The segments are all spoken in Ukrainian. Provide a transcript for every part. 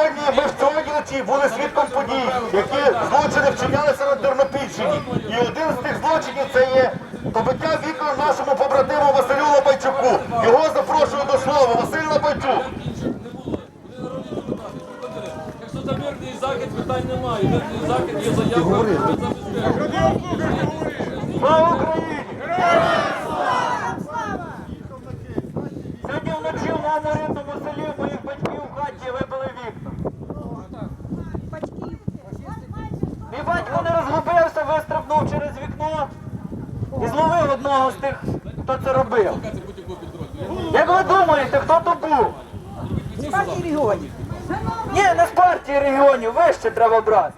сьогодні, ми в сьогодні вночі були свідком подій, які злочини вчинялися на Тернопільщині. І один з тих злочинів це є побиття вікон нашому побратиму Василю Лобайчуку. Його запрошую до слова. Василь Лобайчук. Якщо це мирний захід, питань немає. Мирний захід є заява. Слава Україні! Сьогодні вночі в моєму Мій батько не розгубився, вистрибнув через вікно і зловив одного з тих, хто це робив. Як ви думаєте, хто то був? Партії регіонів. Ні, не з партії регіонів, вище треба брати.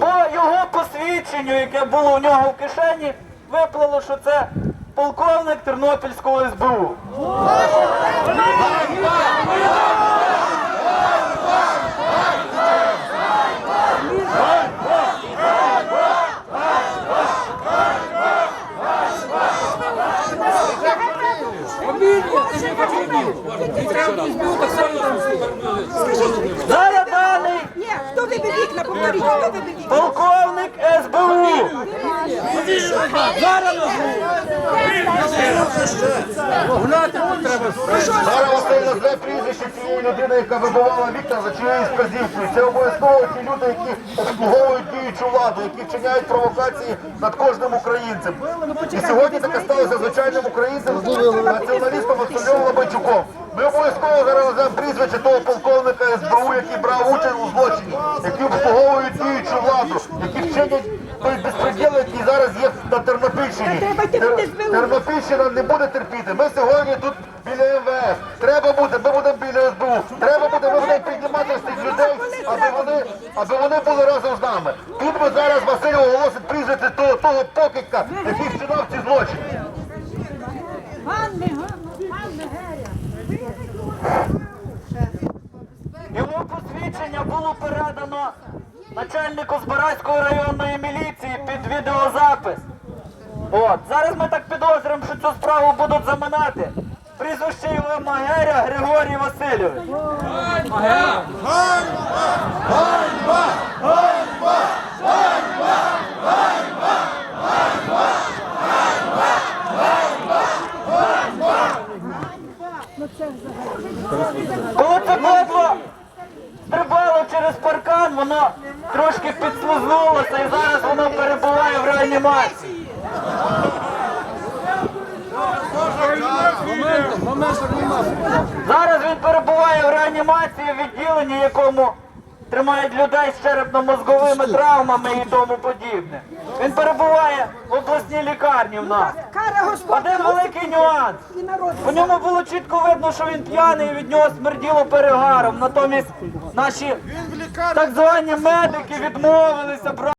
По його посвідченню, яке було у нього в кишені, виплило, що це полковник Тернопільського СБУ. Зараз Ні, хто вибив вікна, повторіть, хто вибив вікна? полковник СБУ. Зараз Василь назве прізвище цієї людини, яка вибивала вікна за чиєюсь вказівкою. Це обов'язково ті люди, які обслуговують діючу владу, які вчиняють провокації над кожним українцем. І сьогодні таке сталося звичайним українцем, націоналістом. Ми обов'язково зараз назвемо прізвище того полковника СБУ, який брав участь у злочині, які обслуговують діючу владу, які вчинять той безпреділ, який зараз є на Тернопільщині. Тернопільщина не буде терпіти. Ми сьогодні тут біля МВС. Треба бути, ми будемо біля СБУ. Треба буде, ми будемо піднімати з цих людей, аби вони, аби вони були разом з нами. Тут ми зараз Василь оголосить прізвище того, того покидька, який вчинав ці злочини. Ганни, Ганни, Геря. Його посвідчення було начальнику Збаразької районної міліції під відеозапис. От, зараз ми так підозрюємо, що цю справу будуть заминати. Прізвище його Магеря Григорій Васильович. Коли це кодло стрибало через паркан, воно трошки підслизнулося і зараз воно перебуває в реанімації. Зараз він перебуває в реанімації в відділенні, якому тримають людей з черепно-мозговими травмами і тому подібне. Він перебуває в обласній лікарні в нас. Один великий нюанс. у. По ньому було чітко видно, що він п'яний і від нього смерділо перегаром. Натомість наші так звані медики відмовилися брати.